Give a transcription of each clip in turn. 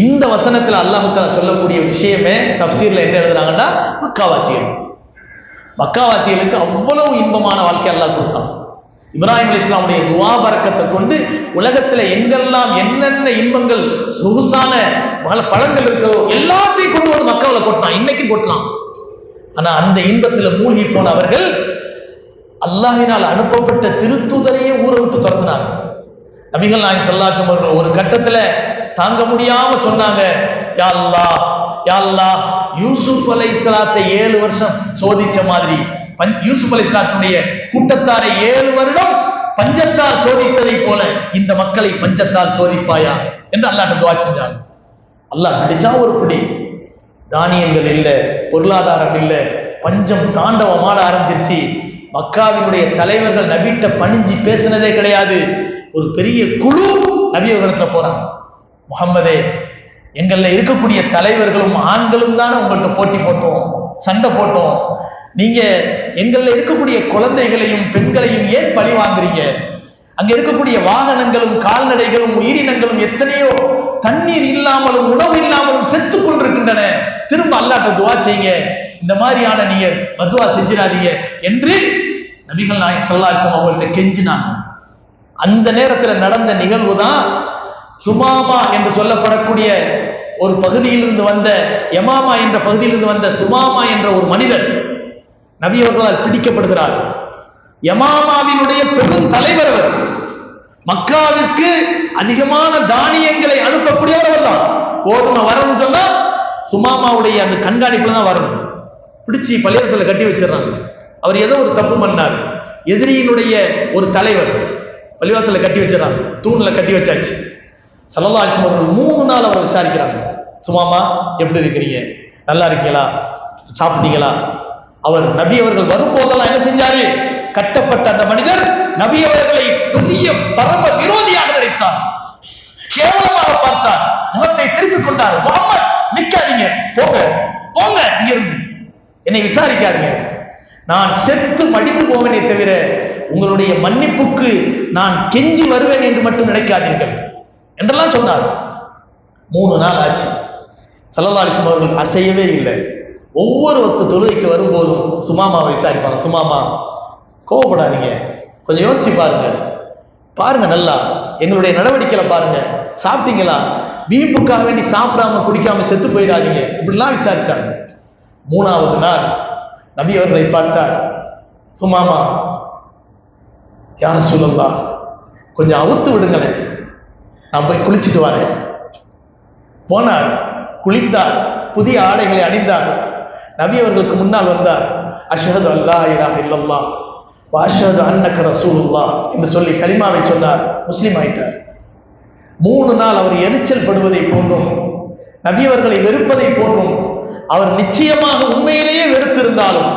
இந்த வசனத்தில் அல்லாஹு சொல்லக்கூடிய விஷயமே தப்சீர்ல என்ன எழுதுறாங்கன்னா மக்காவாசிகள். மக்காவாசிகளுக்கு அவ்வளவு இன்பமான வாழ்க்கை அல்லாஹ் கொடுத்தான். இப்ராஹிம் அலி இஸ்லாமுடைய துவா பறக்கத்தை கொண்டு உலகத்துல எங்கெல்லாம் என்னென்ன இன்பங்கள் சொகுசான பல பழங்கள் இருக்கோ எல்லாத்தையும் கொண்டு வந்து மக்காவில் கொட்டலாம் இன்னைக்கு கொட்டலாம். ஆனா அந்த இன்பத்துல மூழ்கி போன அவர்கள் அல்லாஹினால் அனுப்பப்பட்ட திருத்தூதரையே ஊரை விட்டு துரத்துனாங்க. நபிகள் நாயகம் ஸல்லல்லாஹு அவர்கள் ஒரு கட்டத்துல தாங்க முடியாம சொன்னாங்க. யா அல்லாஹ் யூசுப் அலை இஸ்லாத்தை ஏழு வருஷம் சோதிச்ச மாதிரி யூசுப் அலை இஸ்லாத்தினுடைய கூட்டத்தாரை ஏழு வருடம் பஞ்சத்தால் சோதித்ததை போல இந்த மக்களை பஞ்சத்தால் சோதிப்பாயா என்று அல்லாட்ட துவா செஞ்சாங்க. அல்லாஹ் பிடிச்சா ஒரு பிடி. தானியங்கள் இல்லை பொருளாதாரம் இல்லை பஞ்சம் தாண்டவமாட ஆரம்பிச்சிருச்சு. மக்காவினுடைய தலைவர்கள் நபிட்ட பணிஞ்சு பேசினதே கிடையாது. ஒரு பெரிய குழு நபி போறாங்க. முகம்மதே எங்கள்ல இருக்கக்கூடிய தலைவர்களும் ஆண்களும் தானே உங்கள்கிட்ட போட்டி போட்டோம் சண்டை போட்டோம். நீங்க எங்கள்ல இருக்கக்கூடிய குழந்தைகளையும் பெண்களையும் ஏன் பழி வாங்குறீங்க? அங்க இருக்கக்கூடிய வாகனங்களும் கால்நடைகளும் உயிரினங்களும் எத்தனையோ தண்ணீர் இல்லாமலும் உணவு இல்லாமலும் செத்து கொண்டிருக்கின்றன. திரும்ப அல்லாட்ட துவா செய்யுங்க. இந்த மாதிரியான நீங்க மதுவா செஞ்சிடாதீங்க என்று நபிகள் நாயகம் ஸல்லல்லாஹு அவங்கள்ட்ட கெஞ்சினாங்க. அந்த நேரத்துல நடந்த நிகழ்வு தான் சுமாமா என்று சொல்லப்படக்கூடிய ஒரு பகுதியிலிருந்து வந்த யமாமா என்ற பகுதியிலிருந்து வந்த சுமாமா என்ற ஒரு மனிதர் நபி அவர்களால் பிடிக்கப்படுகிறார். யமாமாவினுடைய பெரும் தலைவர் அவர். மக்காவிற்கு அதிகமான தானியங்களை அனுப்பக்கூடியவர் அவர் தான் கோதுமை வரணும்னு சொன்னா சுமாமாவுடைய அந்த கண்காணிப்புல தான் வரணும். பிடிச்சி பள்ளியரசில் கட்டி வச்சிடறாங்க. அவர் ஏதோ ஒரு தப்பு பண்ணார். எதிரியினுடைய ஒரு தலைவர் பள்ளிவாசலில் கட்டி வச்சிடறாங்க. தூணில் கட்டி வச்சாச்சு. சல்லல்லா அலிஸ்லாம் அவர்கள் மூணு நாள் அவரை விசாரிக்கிறாங்க. சுமாமா எப்படி இருக்கிறீங்க? நல்லா இருக்கீங்களா? சாப்பிட்டீங்களா? அவர் நபி அவர்கள் வரும்போதெல்லாம் என்ன செஞ்சாரு? கட்டப்பட்ட அந்த மனிதர் நபி அவர்களை பெரிய பரம விரோதியாக நினைத்தார். கேவலமாக பார்த்தார். முகத்தை திருப்பிக் கொண்டார். முகமது நிக்காதீங்க. போங்க போங்க இங்கிருந்து. என்னை விசாரிக்காதீங்க. நான் செத்து மடிந்து போவேனே தவிர உங்களுடைய மன்னிப்புக்கு நான் கெஞ்சி வருவேன் என்று மட்டும் நினைக்காதீர்கள். என்றெல்லாம் சொன்னார். மூணு நாள் ஆச்சு. சல்லல்லா அவர்கள் அசையவே இல்லை. ஒவ்வொரு ஒத்து தொழுகைக்கு வரும்போதும் சுமாமாவை விசாரிப்பாங்க. சுமாமா கோவப்படாதீங்க. கொஞ்சம் யோசிச்சு பாருங்க. பாருங்க நல்லா. எங்களுடைய நடவடிக்கைகளை பாருங்க. சாப்பிட்டீங்களா? வீம்புக்காக வேண்டி சாப்பிடாம குடிக்காம செத்து போயிடாதீங்க. இப்படிலாம் விசாரிச்சாங்க. மூணாவது நாள் நபி அவர்களை பார்த்தார். சுமாமா யார சொல்லலா கொஞ்சம் அவுத்து விடுங்களேன். நான் போய் குளிச்சுட்டு வரேன் போனார் குளித்தார் புதிய ஆடைகளை அணிந்தார். நபி அவர்களுக்கு முன்னால் வந்தார். அஷ்ஹது அல்லா இலாஹ இல்லல்லாஹ் வாஷது அன்னக்க ரசூலுல்லாஹ் என்று சொல்லி கலிமாவை சொன்னார். முஸ்லீம் ஆயிட்டார். மூணு நாள் அவர் எரிச்சல் படுவதை போன்றும் நபி அவர்களை வெறுப்பதை போன்றும் அவர் நிச்சயமாக உண்மையிலேயே வெறுத்திருந்தாலும்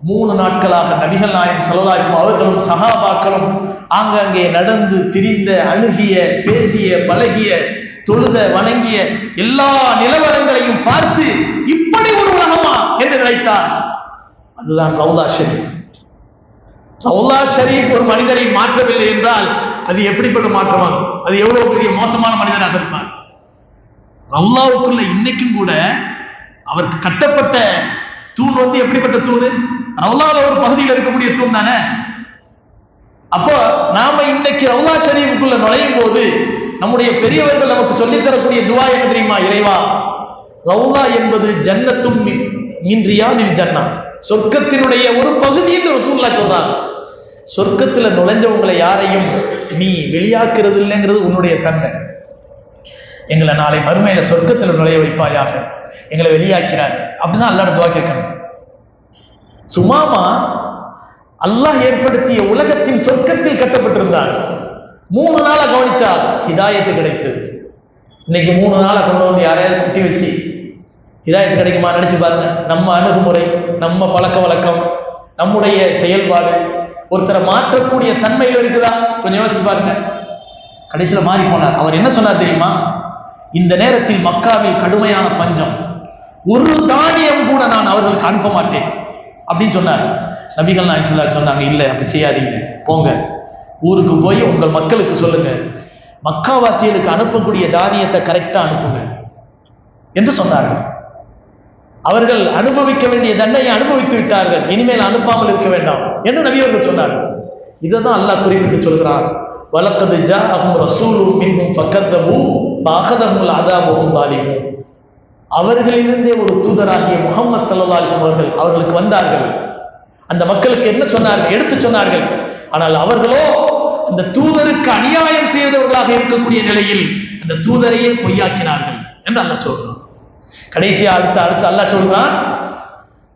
மூணு நாட்களாக நபிகள் நாயம் சல்லல்லாஹு அவர்களும் சகாபாக்களும் ஆங்காங்கே நடந்து திரிந்த அணுகிய பேசிய பழகிய தொழுத வணங்கிய எல்லா நிலவரங்களையும் பார்த்து இப்படி ஒரு உலகமா என்று நினைத்தார். அதுதான் ரவுதா ஷரீப் ரவுதா ஷரீப் ஒரு மனிதரை மாற்றவில்லை என்றால் அது எப்படிப்பட்ட மாற்றமா? அது எவ்வளவு பெரிய மோசமான மனிதனாக இருப்பார்? ரவுலாவுக்குள்ள இன்னைக்கும் கூட அவருக்கு கட்டப்பட்ட தூண் வந்து எப்படிப்பட்ட தூண்? ரவுலால ஒரு பகுதியில் இருக்கக்கூடிய தூண் தானே? அப்போ நாம இன்னைக்கு ரவுலா ஷரீஃபுக்குள்ள நுழையும் போது நம்முடைய பெரியவர்கள் நமக்கு சொல்லித் தரக்கூடிய துவா என்ன தெரியுமா இறைவா? ரவுலா என்பது ஜன்னத்தும் இன்றியாது ஜன்னா சொர்க்கத்தினுடைய ஒரு பகுதி என்று ரசூல்லா சொல்றாங்க. சொர்க்கத்துல நுழைஞ்சவங்களை யாரையும் நீ வெளியாக்குறது இல்லைங்கிறது உன்னுடைய தன்மை. எங்களை நாளை மறுமையில சொர்க்கத்துல நுழைய வைப்பாயாக. எங்களை வெளியாக்கிறாரு. அப்படிதான் அல்லாட துவா கேட்கணும். சுமாமா அல்லாஹ் ஏற்படுத்திய உலகத்தின் சொர்க்கத்தில் கட்டப்பட்டிருந்தார். மூணு நாளா கவனிச்சா ஹிதாயத்து கிடைத்தது. இன்னைக்கு மூணு நாளா கொண்டு வந்து யாரையாவது கட்டி வச்சு ஹிதாயத்து கிடைக்குமா நினைச்சு பாருங்க. நம்ம அணுகுமுறை நம்ம பழக்க வழக்கம் நம்முடைய செயல்பாடு ஒருத்தரை மாற்றக்கூடிய தன்மையில் இருக்குதா? கொஞ்சம் யோசிச்சு பாருங்க. கடைசியில் மாறி போனார். அவர் என்ன சொன்னார் தெரியுமா? இந்த நேரத்தில் மக்காவில் கடுமையான பஞ்சம். ஒரு தானியம் கூட நான் அவர்களுக்கு அனுப்ப மாட்டேன். அப்படின்னு சொன்னார். நபிகள் நாயகம் சொன்னாங்க இல்லை அப்படி செய்யாதீங்க. போங்க. ஊருக்கு போய் உங்கள் மக்களுக்கு சொல்லுங்க. மக்காவாசிகளுக்கு அனுப்பக்கூடிய தானியத்தை கரெக்டா அனுப்புங்க. என்று சொன்னார்கள். அவர்கள் அனுபவிக்க வேண்டிய தண்டனையை அனுபவித்து விட்டார்கள். இனிமேல் அனுப்பாமல் இருக்க வேண்டாம் என்று நபியவர்கள் சொன்னார்கள். இதை தான் அல்லாஹ் குறிப்பிட்டு சொல்கிறான். வலக்கது ஜாஅஹும் ரசூலும் மின்ஹும் ஃபக்கத்தபு ஃபஅഖதஹுல் அதாபும் தாலிமூன் அவர்களிலிருந்தே ஒரு தூதராகிய முகமது சல்லா அலிஸ்லாம் அவர்கள் அவர்களுக்கு வந்தார்கள். அந்த மக்களுக்கு என்ன சொன்னார்கள்? எடுத்து சொன்னார்கள். ஆனால் அவர்களோ அந்த தூதருக்கு அநியாயம் செய்தவர்களாக இருக்கக்கூடிய நிலையில் அந்த தூதரையே பொய்யாக்கினார்கள் என்று அல்லாஹ் சொல்கிறான் கடைசியா அடுத்து அடுத்து அல்லாஹ் சொல்கிறான்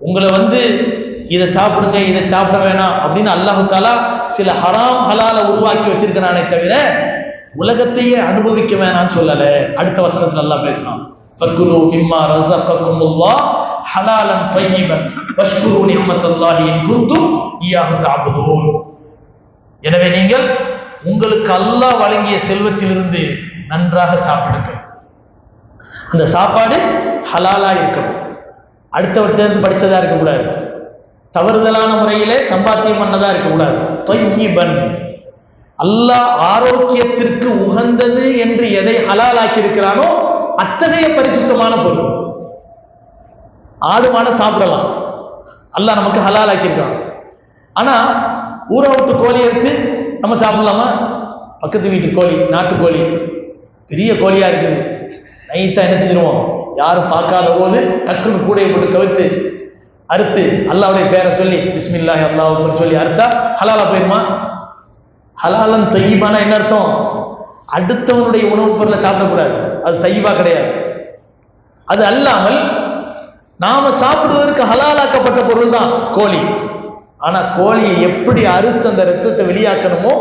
உங்களை வந்து இதை சாப்பிடுங்க இதை சாப்பிட வேணாம் அப்படின்னு அல்லாஹு தாலா சில ஹராம் ஹலால உருவாக்கி வச்சிருக்கிறானே தவிர உலகத்தையே அனுபவிக்க வேணாம்னு சொல்லலை. அடுத்த வசனத்தில் நல்லா பேசுறான். ஃபக்குலு மிம்மா ரஸகக்குமுல்லாஹ் ஹலாலன் தய்யிபன் வஷ்குரு நிஅமத்தல்லாஹி இன் குந்தும் இய்யாஹு தஅபுதூன் எனவே நீங்கள் உங்களுக்கு அல்லாஹ் வழங்கிய செல்வத்திலிருந்து நன்றாக சாப்பிடுங்கள். அந்த சாப்பாடு ஹலாலா இருக்கணும். அடுத்தவர்கிட்ட இருந்து படிச்சதா இருக்கக்கூடாது. தவறுதலான முறையிலே சம்பாத்தியம் பண்ணதா இருக்கக்கூடாது. தொய்யிபன். அல்லாஹ் ஆரோக்கியத்திற்கு உகந்தது என்று எதை ஹலாலாக்கி இருக்கிறானோ அத்தகைய பரிசுத்தமான பொருள். ஆடு மாடை சாப்பிடலாம். அல்லாஹ் நமக்கு ஹலால் ஆக்கியிருக்கான் ஆனா ஊரை விட்டு கோழி எடுத்து நம்ம சாப்பிடலாமா? பக்கத்து வீட்டு கோழி நாட்டுக்கோழி பெரிய கோழியா இருக்குது. நைஸா என்ன செஞ்சிருவோம்? யாரும் பார்க்காத போது டக்குன்னு கூடையை போட்டு கவித்து அறுத்து அல்லாவுடைய பேரை சொல்லி பிஸ்மில்லா அல்லாஹ் சொல்லி அறுத்தா ஹலாலா போயிருமா? ஹலாலன் தையிபானா என்ன அர்த்தம்? அடுத்தவனுடைய உணவுப் பொருளை சாப்பிடக்கூடாது. அது தைவா கிடையாது. அது அல்லாமல் நாம சாப்பிடுவதற்கு ஹலாலாக்கப்பட்ட பொருள் தான் கோழி. ஆனா கோழியை எப்படி அறுத்து அந்த ரத்தத்தை வெளியாக்கணுமோ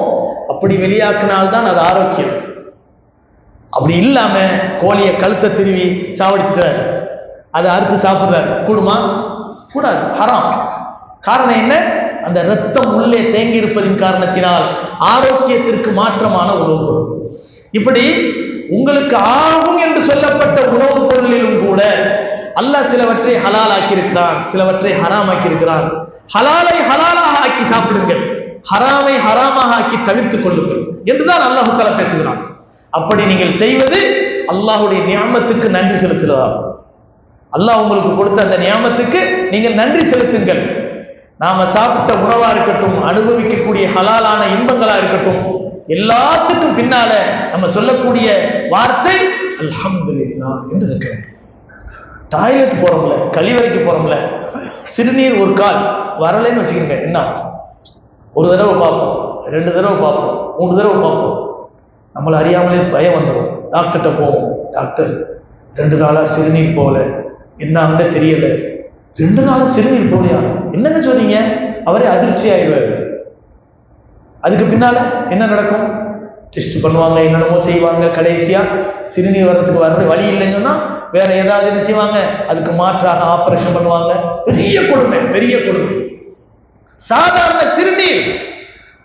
அப்படி வெளியாக்கினால்தான் அது ஆரோக்கியம். அப்படி இல்லாம கோழியை கழுத்தை திருவி சாவடிச்சுட்டாரு அதை அறுத்து சாப்பிடுறாரு. கூடுமா? கூடாது. ஹராம். காரணம் என்ன? அந்த ரத்தம் உள்ளே தேங்கி இருப்பதின் காரணத்தினால் ஆரோக்கியத்திற்கு மாற்றமான உணவு பொருள் இப்படி உங்களுக்கு ஆகும் என்று சொல்லப்பட்ட உணவுப் பொருளிலும் கூட அல்லாஹ் சிலவற்றை ஹலால் ஆக்கியிருக்கிறான் சிலவற்றை ஹராம் ஆக்கியிருக்கிறான் ஹலாலை ஹலாலாக ஆக்கி சாப்பிடுங்கள். ஹராமை ஹராமாக ஆக்கி தவிர்த்துக் கொள்ளுங்கள் என்றுதான் அல்லாஹு தலா பேசுகிறான். அப்படி நீங்கள் செய்வது அல்லாஹுடைய நியாமத்துக்கு நன்றி செலுத்துகிறதா அல்லாஹ் உங்களுக்கு கொடுத்த அந்த நியாமத்துக்கு நீங்கள் நன்றி செலுத்துங்கள். நாம சாப்பிட்ட உணவா இருக்கட்டும் அனுபவிக்கக்கூடிய ஹலாலான இன்பங்களா இருக்கட்டும் எல்லாத்துக்கும் பின்னால நம்ம சொல்லக்கூடிய வார்த்தை அல்ஹம்துலில்லாஹ் என்று இருக்கிறோம் டாய்லெட் போறோம்ல கழிவறைக்கு போறோம்ல சிறுநீர் ஒரு கால் வரலைன்னு வச்சுக்கோங்க என்ன ஒரு தடவை பார்ப்போம் ரெண்டு தடவை பார்ப்போம் மூணு தடவை பார்ப்போம். நம்மளை அறியாமலே பயம் வந்துடும் டாக்டர்கிட்ட போவோம் டாக்டர் ரெண்டு நாளாக சிறுநீர் போகல என்ன தெரியல. ரெண்டு நாளாக சிறுநீர் போகலையா? என்னங்க சொன்னீங்க அவரே அதிர்ச்சி ஆயிடுவார் அதுக்கு பின்னால் என்ன நடக்கும்? டெஸ்ட் பண்ணுவாங்க என்னென்னமோ செய்வாங்க கடைசியாக சிறுநீர் வர்றதுக்கு வர்ற வழி இல்லைன்னு சொன்னால் வேற ஏதாவது என்ன செய்வாங்க? அதுக்கு மாற்றாக ஆப்ரேஷன் பண்ணுவாங்க. பெரிய கொடுமை பெரிய கொடுமை. சாதாரண சிறுநீர்.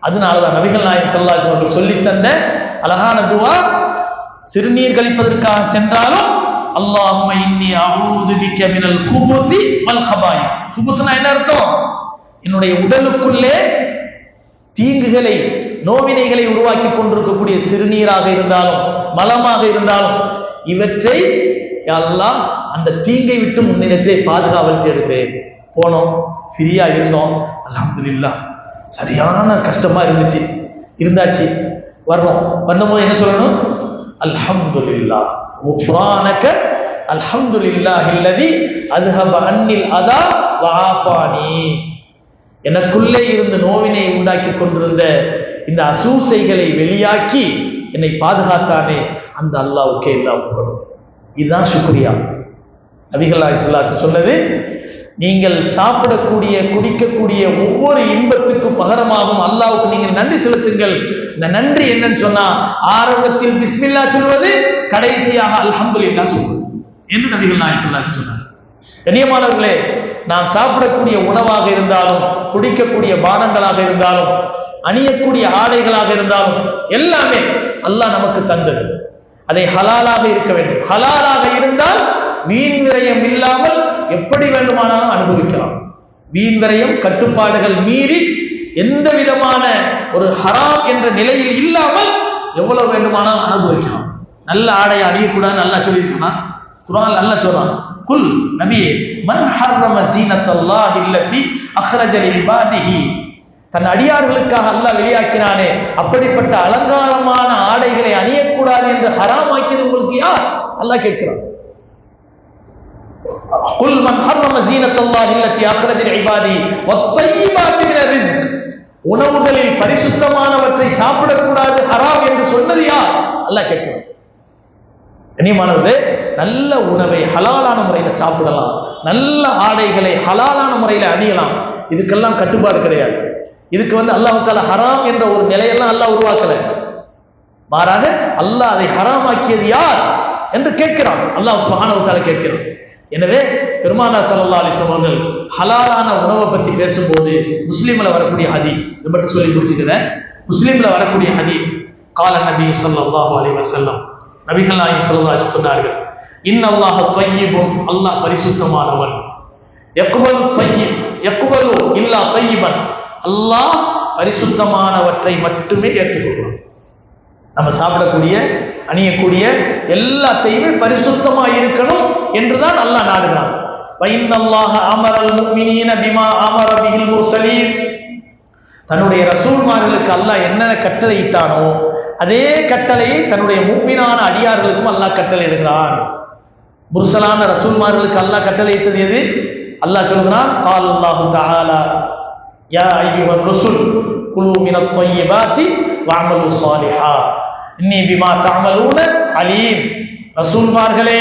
அதனாலதான் நபிகள் நாயகம் செல்லாஜ் அவர்கள் சொல்லி தந்த அழகான துவா சிறுநீர் கழிப்பதற்காக சென்றாலும் அல்லாஹும்ம இன்னி அஊது பிக்க மினல் ஹுபுசி வல் ஹபாயி குபுஸ்னா என்ன அர்த்தம்? என்னுடைய உடலுக்குள்ளே தீங்குகளை நோவினைகளை உருவாக்கி கொண்டிருக்கக்கூடிய சிறுநீராக இருந்தாலும் மலமாக இருந்தாலும் இவற்றை எல்லாம் அந்த தீங்கை விட்டு முன்னிலத்திலே பாதுகாவல் தேடுகிறேன். போனோம் ஃப்ரீயா இருந்தோம். அல்ஹம்துலில்லாஹ் சரியான கஷ்டமா இருந்துச்சு. இருந்தாச்சு. வர்றோம். வந்தபோது என்ன சொல்லணும்? அல்ஹம்துலில்லாஹ் குஃப்ரானக அல்ஹம்துலில்லாஹ் இல்லதி அதுஹப அன்னில் அதா வாஃபானி எனக்குள்ளே இருந்த நோவினை உண்டாக்கி கொண்டிருந்த இந்த அசூசைகளை வெளியாக்கி என்னை பாதுகாத்தானே அந்த அல்லாவுக்கே எல்லா புகழும் இதுதான் சுக்ரியா. நபிகள்லாஹி ஸல்லல்லாஹு சொன்னது நீங்கள் சாப்பிடக்கூடிய குடிக்கக்கூடிய ஒவ்வொரு இன்பத்துக்கும் பகரமாகும் அல்லாவுக்கு நீங்கள் நன்றி செலுத்துங்கள். இந்த நன்றி என்னன்னு சொன்னா ஆரம்பத்தில் பிஸ்மில்லா சொல்வது கடைசியாக அல்ஹம்துல்லா சொல்வது. என்று நபிகள்லாஹி ஸல்லல்லாஹு சொன்னார். கண்ணியமானவர்களே நாம் சாப்பிடக்கூடிய உணவாக இருந்தாலும் குடிக்கக்கூடிய பானங்களாக இருந்தாலும் அணியக்கூடிய ஆடைகளாக இருந்தாலும் எல்லாமே அல்லாஹ் நமக்கு தந்தது. அதை ஹலாலாக இருக்க வேண்டும். ஹலாலாக இருந்தால் வீண் விரயம் இல்லாமல் எப்படி வேண்டுமானாலும் அனுபவிக்கலாம். வீண் விரயம் கட்டுப்பாடுகள் மீறி எந்த விதமான ஒரு ஹராம் என்ற நிலையில் இல்லாமல் எவ்வளவு வேண்டுமானாலும் அனுபவிக்கலாம். நல்ல ஆடையை அணியக்கூடாது நல்லா சொல்லியிருக்கானா? குரான் நல்லா சொல்றான். குல் நபியே மன் ஹர்ரம ஜீனத்தல்லாஹி இல்லத்தி அக்ரஜ பாதிஹி தன் அடியார்களுக்காக அல்லாஹ் வெளியாக்கினானே அப்படிப்பட்ட அலங்காரமான ஆடைகளை அணியக்கூடாது என்று ஹராமாக்கியது உங்களுக்கு யார்? அல்லாஹ் கேட்கிறான். குல் மன் ஹர்ரம ஜீனத்தல்லாஹி இல்லதி அக்ரஜ லிபாதிஹி வத்தய்யிபாத்தி மினர் ரிஸ்க். உணவுகளில் பரிசுத்தமானவற்றை சாப்பிடக்கூடாது ஹராம் என்று சொன்னது யார்? அல்லாஹ் கேட்கிறான். கண்ணியமானவர்களே நல்ல உணவை ஹலாலான முறையில் சாப்பிடலாம். நல்ல ஆடைகளை ஹலாலான முறையில் அணியலாம். இதுக்கெல்லாம் கட்டுப்பாடு கிடையாது. இதுக்கு வந்து அல்லாஹ் ஹராம் என்ற ஒரு நிலையெல்லாம் அல்லாஹ் உருவாக்கல. மாறாக அல்லாஹ் அதை ஹராமாக்கியது யார் என்று கேட்கிறான். அல்லாஹ் சுப்ஹானஹு கேட்கிறான். எனவே பெருமானா சல்லா அலைஹி அவர்கள் ஹலாலான உணவை பற்றி பேசும்போது முஸ்லீம்ல வரக்கூடிய ஹதி இது மட்டும் சொல்லி முடிச்சுக்கிறேன். முஸ்லீம்ல வரக்கூடிய ஹதி கால நபி சொல்லாஹு அலி வசல்லம் நபிகள் நாயம் ஸல்லல்லாஹு சொன்னார்கள் இன்னல்லாஹ தய்யிபுன் அல்லாஹ் பரிசுத்தமானவன். எக்குபலு தய்யிப் எக்குபலு இல்லா தொய்யிபன் அல்லாஹ் பரிசுத்தமானவற்றை மட்டுமே ஏற்றுக்கொள்வான் நம்ம சாப்பிடக்கூடிய அணியக்கூடிய எல்லாத்தையுமே பரிசுத்தமா இருக்கணும் என்றுதான் அல்லாஹ் நாடுகிறான். வைன்னல்லாஹ அமரல் முஃமினீன பிமா அமர பிஹில் முர்சலீன். தன்னுடைய ரசூல்மார்களுக்கு அல்லாஹ் என்னென்ன கட்டளையிட்டானோ அதே கட்டளையை தன்னுடைய மூமினான அடியார்களுக்கும் அல்லாஹ் கட்டளை கட்டளையிடுகிறான். முர்சலான ரசூல்மார்களுக்கு அல்லாஹ் கட்டளை இட்டது எது? அல்லாஹ் சொல்கிறான் கால் அல்லாஹு தாலா யா ஐயுவர் ருசுல் குலு மினத் தொய்யிபாத்தி வஅமலு ஸாலிஹா. இன்னி பிமா தாமலூன அலீம். ரசூல்மார்களே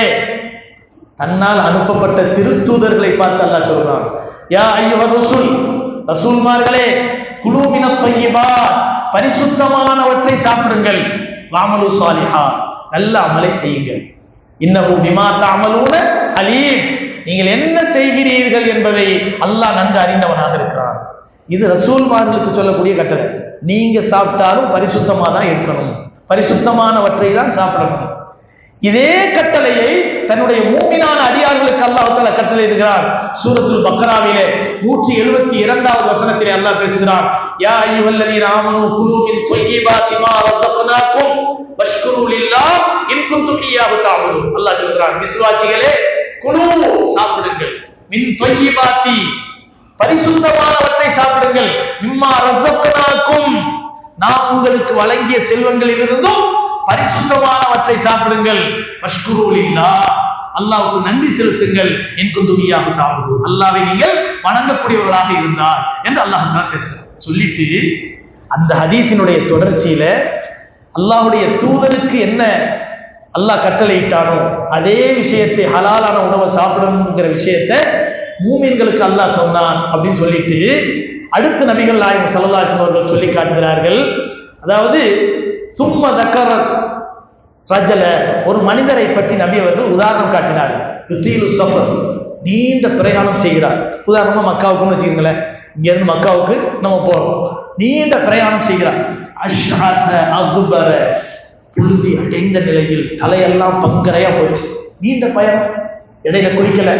தன்னால் அனுப்பப்பட்ட திருத்தூதர்களை பார்த்து அல்லாஹ் சொல்கிறான் யா ஐயுவர் ரசூல் ரசூல்மார்களே குலு மினத் தொய்யிபாத் பரிசுத்தமானவற்றை சாப்பிடுங்கள். வாமலு சாலிஹா. நல்ல அமலை செய்யுங்கள். இன்னஹு பிமா தாமலூன அலீம். நீங்கள் என்ன செய்கிறீர்கள் என்பதை அல்லாஹ் நன்கு அறிந்தவனாக இருக்கிறான். இது ரசூல்மார்களுக்கு சொல்லக்கூடிய கட்டளை. நீங்க சாப்பிட்டாலும் பரிசுத்தமாக தான் இருக்கணும். பரிசுத்தமானவற்றை தான் சாப்பிடணும். இதே கட்டளையை தன்னுடைய மூமினான அடியார்களுக்கு அல்லாஹ் தஆலா கட்டளையிடுகிறார் சூரத்துல் பக்ராவிலே நூற்றி எழுபத்தி இரண்டாவது வசனத்திலே அல்லாஹ் பேசுகிறான். யா அய்யுஹல்லதீன ஆமனு குலூமின் தொய்யிபாத்தி மா ரஸக்னாக்கும் வஷ்குரு லில்லாஹ் இன் குன்தும் இய்யாஹு தஅபுதூன் அல்லாஹ் சொல்கிறான் விசுவாசிகளே குலு சாப்பிடுங்கள். மின் தொய்யிபாத்தி பரிசுத்தமானவற்றை சாப்பிடுங்கள். மிம்மா ரஸக்னாக்கும் நாம் உங்களுக்கு வழங்கிய செல்வங்களிலிருந்தும் பரிசுத்தமானவற்றை சாப்பிடுங்கள். மஷ்குரூலில்லா அல்லாவுக்கு நன்றி செலுத்துங்கள். என் குந்துமியாக தாவுது. அல்லாவை நீங்கள் வணங்கக்கூடியவர்களாக இருந்தார் என்று அல்லாஹ் தான் பேசுகிறார் சொல்லிட்டு அந்த ஹதீத்தினுடைய தொடர்ச்சியில அல்லாஹுடைய தூதருக்கு என்ன அல்லாஹ் கட்டளையிட்டானோ அதே விஷயத்தை ஹலாலான உணவை சாப்பிடணுங்கிற விஷயத்தை மூமின்களுக்கு அல்லாஹ் சொன்னான் அப்படின்னு சொல்லிட்டு அடுத்த நபிகள் நாயகம் ஸல்லல்லாஹு அவர்கள் சொல்லி காட்டுகிறார்கள். அதாவது சும்ம தக்கர ரஜல ஒரு மனிதரை பற்றி நபி அவர்கள் உதாரணம் காட்டினார்கள் யுத்தீலு சஃபர் நீண்ட பிரயாணம் செய்கிறார். உதாரணமா மக்காவுக்குன்னு வச்சுக்கீங்களேன். இங்க இருந்து மக்காவுக்கு நம்ம போறோம். நீண்ட பிரயாணம் செய்கிறார். அஷ்அத அக்பர புழுதி அடைந்த நிலையில் தலையெல்லாம் பங்கரையா போச்சு. நீண்ட பயணம். இடையில குளிக்கல.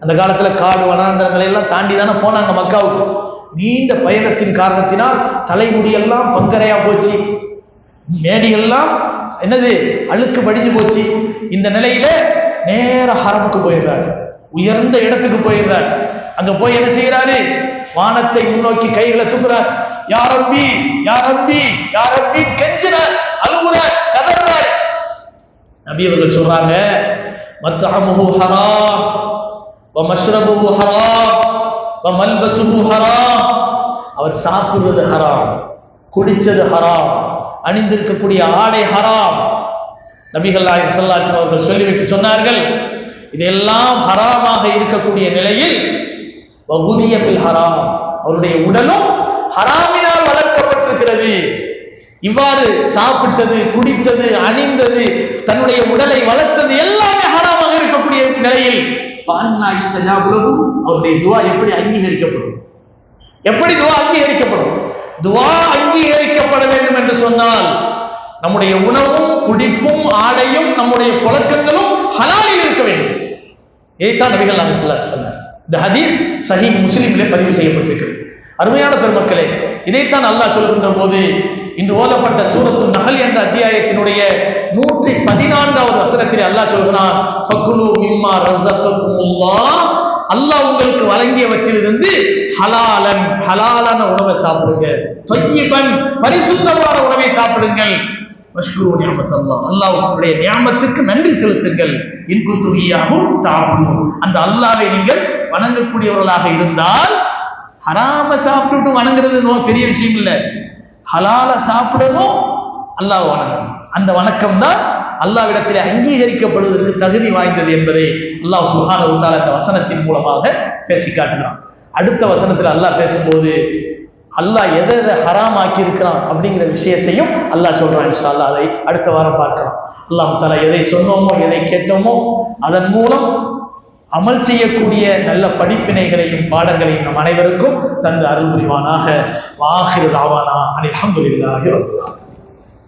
அந்த காலத்துல காடு வனாந்திரங்களை எல்லாம் தாண்டி தானே போனாங்க மக்காவுக்கு. நீண்ட பயணத்தின் காரணத்தினால் தலைமுடியெல்லாம் பங்கரையா போச்சு. மேடியெல்லாம் என்னது அழுக்கு படிஞ்சு போச்சு. இந்த நிலையில நேர ஹரமுக்கு போயிடுறாரு. உயர்ந்த இடத்துக்கு போயிடுறாரு. அங்க போய் என்ன செய்யறாரு வானத்தை முன்னோக்கி கைகளை தூக்குறார். யாரம்பி யாரப்பி யாரம்பி கெஞ்சுறார் அழுகுறார் கதறார். நபி அவர்கள் சொல்றாங்க மத்அமுஹு ஹராம் வ மஷ்ரபுஹு ஹராம் வ மல்பசுஹு ஹராம். அவர் சாப்பிடுறது ஹராம் குடிச்சது ஹராம். அணிந்திருக்கக்கூடிய ஆடை ஹராம். நபிகள் நாயகம் ஸல்லல்லாஹு அவர்கள் சொல்லிவிட்டு சொன்னார்கள் இதெல்லாம் ஹராமாக இருக்கக்கூடிய நிலையில் வகுதிய பில் ஹராம். அவருடைய உடலும் ஹராமினால் வளர்க்கப்பட்டிருக்கிறது. இவ்வாறு சாப்பிட்டது குடித்தது அணிந்தது தன்னுடைய உடலை வளர்த்தது எல்லாமே ஹராமாக இருக்கக்கூடிய நிலையில் அவருடைய துவா எப்படி அங்கீகரிக்கப்படும்? எப்படி துவா அங்கீகரிக்கப்படும்? துவா அங்கீகரிக்கப்பட வேண்டும் என்று சொன்னால் நம்முடைய உணவும் குடிப்பும் ஆடையும் நம்முடைய புழக்கங்களும் ஹலாலில் இருக்க வேண்டும். ஏதான் நபிகள் நாயகம் சொன்னார். இந்த ஹதீஸ் சஹி முஸ்லீமிலே பதிவு செய்யப்பட்டிருக்கிறது. அருமையான பெருமக்களே இதைத்தான் அல்லாஹ் சொல்லுகின்ற போது இன்று ஓதப்பட்ட சூரத்து நகல் என்ற அத்தியாயத்தினுடைய நூற்றி பதினான்காவது வசனத்தில் அல்லாஹ் சொல்கிறான் அல்லாஹ் உங்களுக்கு வழங்கியவற்றிலிருந்து ஹலாலன் ஹலாலான உணவை சாப்பிடுங்க தொய்யபன் பரிசுத்தமான உணவை சாப்பிடுங்கள். மஷ்குரு நியமத்தல்லா அல்லாஹ் உங்களுடைய நியாமத்துக்கு நன்றி செலுத்துங்கள். இன்குத்துகியாகும் தாப்பும் அந்த அல்லாவை நீங்கள் வணங்கக்கூடியவர்களாக இருந்தால் ஹராம சாப்பிட்டுட்டு வணங்குறது நோ பெரிய விஷயம் இல்லை. ஹலால சாப்பிடணும் அல்லாஹ் வணங்கணும். அந்த வணக்கம் தான் அல்லாவிடத்தில் அங்கீகரிக்கப்படுவதற்கு தகுதி வாய்ந்தது என்பதை அல்லாஹ் சுஹான உத்தால இந்த வசனத்தின் மூலமாக பேசி காட்டுகிறான். அடுத்த வசனத்தில் அல்லாஹ் பேசும்போது அல்லாஹ் எதை எதை ஹராம் ஆக்கியிருக்கிறான் அப்படிங்கிற விஷயத்தையும் அல்லாஹ் சொல்கிறான் இன்ஷா அல்லாஹ் அதை அடுத்த வாரம் பார்க்கலாம். அல்லாஹ் தாலா எதை சொன்னோமோ எதை கேட்டோமோ அதன் மூலம் அமல் செய்யக்கூடிய நல்ல படிப்பினைகளையும் பாடங்களையும் நம் அனைவருக்கும் தந்து அருள் புரிவானாக. வாஹிரு தாவானா. அனில் அஹமதுல்லாஹி ரபுல்லா